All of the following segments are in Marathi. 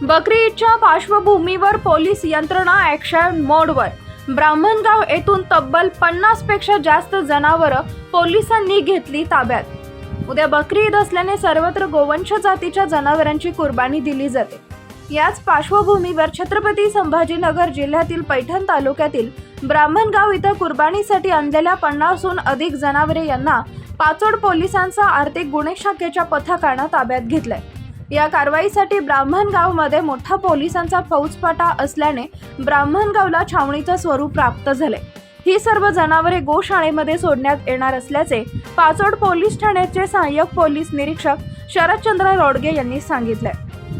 बकरी ईदच्या पार्श्वभूमीवर पोलीस यंत्रणा ॲक्शन मोडवर ब्राह्मणगाव येथून तब्बल पन्नासपेक्षा जास्त जनावरं पोलिसांनी घेतली ताब्यात. उद्या बकरी ईद असल्याने सर्वत्र गोवंश जातीच्या जनावरांची कुर्बानी दिली जाते. याच पार्श्वभूमीवर छत्रपती संभाजीनगर जिल्ह्यातील पैठण तालुक्यातील ब्राह्मणगाव इथं कुर्बानीसाठी आणलेल्या पन्नासहून अधिक जनावरे यांना पाचोड पोलिसांचा आर्थिक गुन्हे शाखेच्या पथकानं ताब्यात घेतलंय. या कारवाईसाठी ब्राह्मणगावमध्ये मोठा पोलिसांचा फौजपाटा असल्याने ब्राह्मणगावला छावणीचं स्वरूप प्राप्त झाले ही सर्व जनावरे गोशाळेमध्ये सोडण्यात येणार असल्याचे पाचोड पोलीस ठाण्याचे सहाय्यक पोलीस निरीक्षक शरदचंद्र रोडगे यांनी सांगितले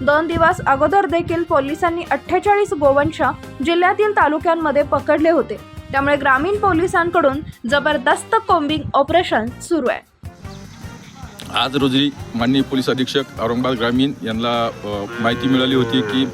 दोन दिवस अगोदर देखील पोलिसांनी अठ्ठेचाळीस गोवंश जिल्ह्यातील तालुक्यांमध्ये पकडले होते. त्यामुळे ग्रामीण पोलिसांकडून जबरदस्त कोम्बिंग ऑपरेशन सुरू आहे. आज रोजी माननीय पोलीस अधीक्षक औरंगाबाद ग्रामीण यांना माहिती मिळाली होती की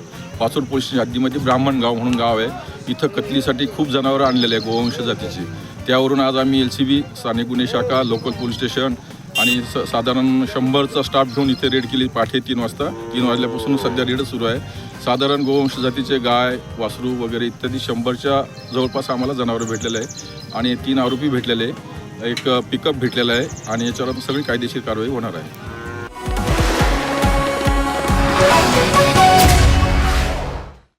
पाचोड पोलीस हद्दीमध्ये ब्राह्मण गाव म्हणून गाव आहे. इथं कतलीसाठी खूप जनावरं आणलेले आहे गोवंश जातीची. त्यावरून आज आम्ही एल सी बी स्थानिक गुन्हे शाखा लोकल पोलीस स्टेशन आणि स साधारण शंभरचा स्टाफ घेऊन इथे रेड केली पाठे तीन वाजता. तीन वाजल्यापासून सध्या रेड सुरू आहे. साधारण गोवंश जातीचे गाय वासरू वगैरे इत्यादी शंभरच्या जवळपास आम्हाला जनावरं भेटलेले आहे आणि तीन आरोपी भेटलेले आहे एक पिकअप भेटलेला आहे आणि याच्यावर सगळी कायदेशीर कारवाई होणार आहे.